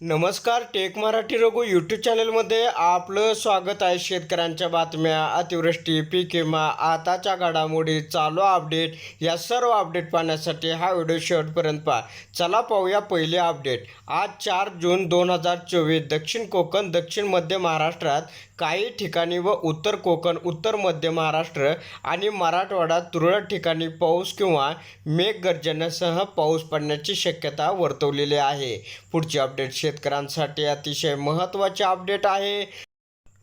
नमस्कार take Marathi Raghu YouTube चॅनलमध्ये आपलं स्वागत आहे. शेतकऱ्यांच्या बातम्या अतिवृष्टी पीक विमा आताच्या घडामोडी चालू अपडेट या सर्व अपडेट पाहण्यासाठी हा व्हिडिओ शेवटपर्यंत पहा. चला पाहूया पहिले अपडेट आज चार जून दोन हजार चोवीस दक्षिण कोकण दक्षिण मध्य महाराष्ट्रात काही ठिकाणी व उत्तर कोकण उत्तर मध्य महाराष्ट्र आणि मराठवाडा तुरळक ठिकाणी पाऊस किंवा मेघगर्जनेसह पाऊस पडण्याची शक्यता वर्तवलेली आहे. पुढची अपडेट शेतकऱ्यांसाठी अतिशय महत्त्वाचे अपडेट आहे.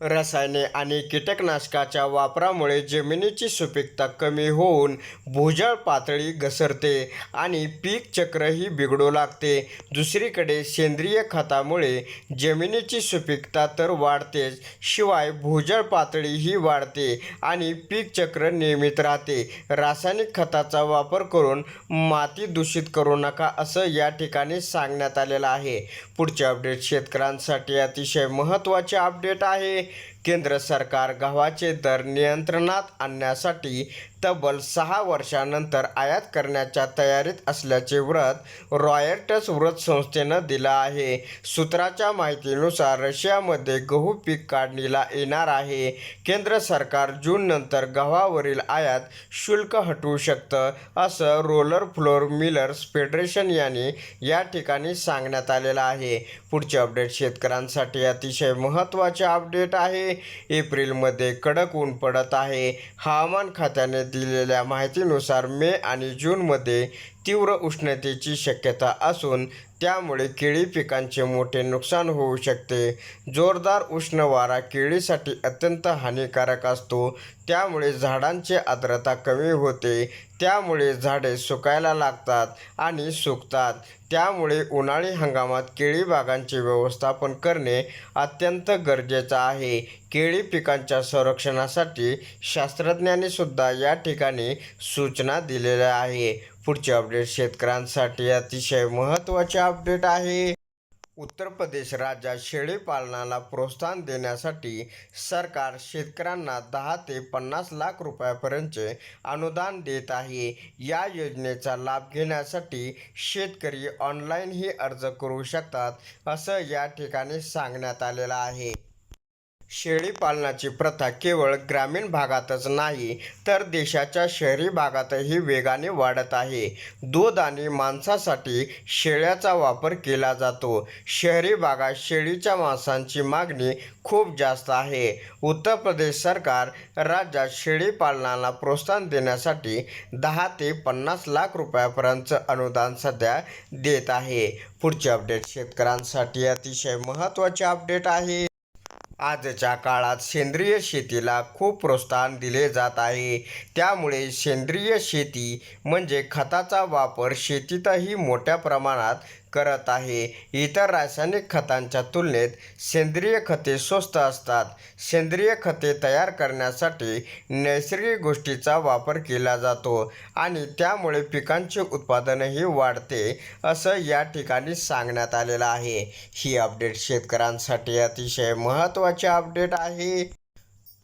रसायने आणि कीटकनाशकाच्या वापरामुळे जमिनीची सुपीकता कमी होऊन भूजळ पातळी घसरते आणि पीक चक्रही बिघडू लागते. दुसरीकडे सेंद्रिय खतामुळे जमिनीची सुपीकता तर वाढतेच शिवाय भूजळ पातळीही वाढते आणि पीक चक्र नियमित राहते. रासायनिक खताचा वापर करून माती दूषित करू नका असं या ठिकाणी सांगण्यात आलेलं आहे. पुढचे अपडेट शेतकऱ्यांसाठी अतिशय महत्त्वाचे अपडेट आहे. केंद्र सरकार गव्हाचे दर नियंत्रणात आणण्यासाठी तब्बल सहा वर्षानंतर आयात करण्याच्या तयारीत असल्याचे व्रत रॉयर्टस व्रत संस्थेनं दिलं आहे. सूत्राच्या माहितीनुसार रशियामध्ये गहू पीक काढणीला येणार आहे. केंद्र सरकार जूननंतर गव्हावरील आयात शुल्क हटवू शकतं असं रोलर फ्लोर मिलर्स फेडरेशन यांनी या ठिकाणी सांगण्यात आलेलं आहे. पुढचे अपडेट शेतकऱ्यांसाठी अतिशय महत्त्वाचे अपडेट आहे. एप्रिलमध्ये कडक ऊन पडत आहे. हवामान खात्याने दिलेल्या माहितीनुसार मे आणि जूनमध्ये तीव्र उष्णतेची शक्यता असून त्यामुळे केळी पिकांचे मोठे नुकसान होऊ शकते. जोरदार उष्ण वारा केळीसाठी अत्यंत हानिकारक असतो. त्यामुळे झाडांची आर्द्रता कमी होते. त्यामुळे झाडे सुकायला लागतात आणि सुकतात. त्यामुळे उन्हाळी हंगामात केळी बागांचे व्यवस्थापन करणे अत्यंत गरजेचं आहे. केळी पिकांच्या संरक्षणासाठी शास्त्रज्ञांनी सुद्धा या ठिकाणी सूचना दिलेल्या आहे. पुढचे अपडेट शेतकऱ्यांसाठी अतिशय महत्त्वाचे अपडेट आहे. उत्तर प्रदेश राज्यात शेळीपालनाला प्रोत्साहन देण्यासाठी सरकार शेतकऱ्यांना दहा ते पन्नास लाख रुपयापर्यंतचे अनुदान देत आहे. या योजनेचा लाभ घेण्यासाठी शेतकरी ऑनलाईनही अर्ज करू शकतात असं या ठिकाणी सांगण्यात आलेलं आहे. शेळी पालनाची प्रथा केवळ ग्रामीण भागातच नाही तर देशाच्या शहरी भागातही वेगाने वाढत आहे. दूध आणि मांसासाठी शेळ्याचा वापर केला जातो. शहरी भागात शेळीच्या मांसांची मागणी खूप जास्त आहे. उत्तर प्रदेश सरकार राज्यात शेळी पालनाला प्रोत्साहन देण्यासाठी दहा ते पन्नास लाख रुपयापर्यंतचं अनुदान सध्या देत आहे. पुढचे अपडेट शेतकऱ्यांसाठी अतिशय महत्त्वाचे अपडेट आहे. आजच्या काळात सेंद्रिय शेतीला खूप प्रोत्साहन दिले जात आहे. त्यामुळे सेंद्रिय शेती म्हणजे खताचा वापर शेतीतही मोठ्या प्रमाणात करत आहे. इतर रासायनिक खतांच्या तुलनेत सेंद्रिय खते स्वस्त असतात. सेंद्रिय खते तयार करण्यासाठी नैसर्गिक गोष्टीचा वापर केला जातो आणि त्यामुळे पिकांचे उत्पादनही वाढते असं या ठिकाणी सांगण्यात आलेलं आहे. ही अपडेट शेतकऱ्यांसाठी अतिशय महत्त्वाचे अपडेट आहे.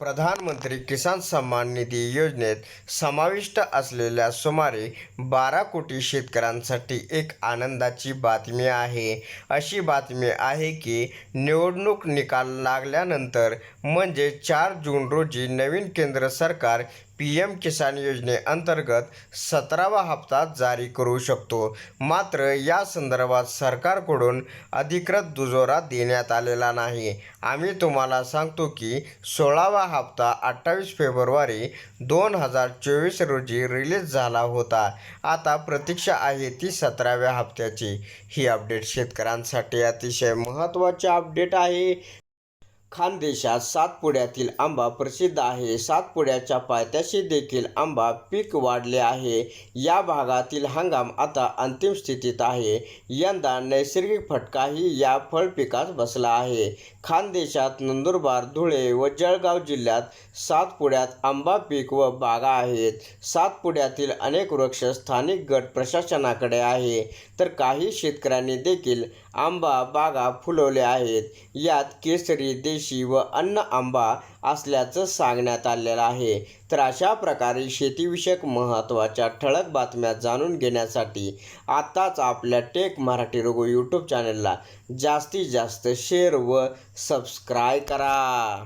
प्रधानमंत्री किसान सन्मान निधी योजनेत समाविष्ट असलेल्या सुमारे बारा कोटी शेतकऱ्यांसाठी एक आनंदाची बातमी आहे. अशी बातमी आहे की निवडणूक निकाल लागल्यानंतर म्हणजे चार जून रोजी नवीन केंद्र सरकार पी एम किसान योजनेअंतर्गत सतरावा हप्ता जारी करू शकतो. मात्र या संदर्भात सरकारकडून अधिकृत दुजोरा देण्यात आलेला नाही. आम्ही तुम्हाला सांगतो की सोळावा हप्ता अठ्ठावीस फेब्रुवारी दोन हजार चोवीस रोजी रिलीज झाला होता. आता प्रतीक्षा आहे ती सतराव्या हप्त्याची. ही अपडेट शेतकऱ्यांसाठी अतिशय महत्त्वाचे अपडेट आहे. खानदेशात सातपुड्यातील आंबा प्रसिद्ध आहे. सातपुड्याच्या पायथ्याशी देखील आंबा पीक वाढले आहे. या भागातील हंगाम आता अंतिम स्थितीत आहे. यंदा नैसर्गिक फटकाही या फळ पिकास बसला आहे. खानदेशात नंदुरबार धुळे व जळगाव जिल्ह्यात सातपुड्यात आंबा पीक व बागा आहेत. सातपुड्यातील अनेक वृक्ष स्थानिक गट प्रशासनाकडे आहे. तर काही शेतकऱ्यांनी देखील आंबा बागा फुलवल्या आहेत. यात केसरी देश शिव व अन्न आंबा असल्याचं सांगण्यात आलेलं आहे. तर अशा प्रकारे शेतीविषयक महत्त्वाच्या ठळक बातम्या जाणून घेण्यासाठी आत्ताच आपल्या टेक मराठी रोगो यूट्यूब चॅनलला जास्तीत जास्त शेअर व सबस्क्राय करा.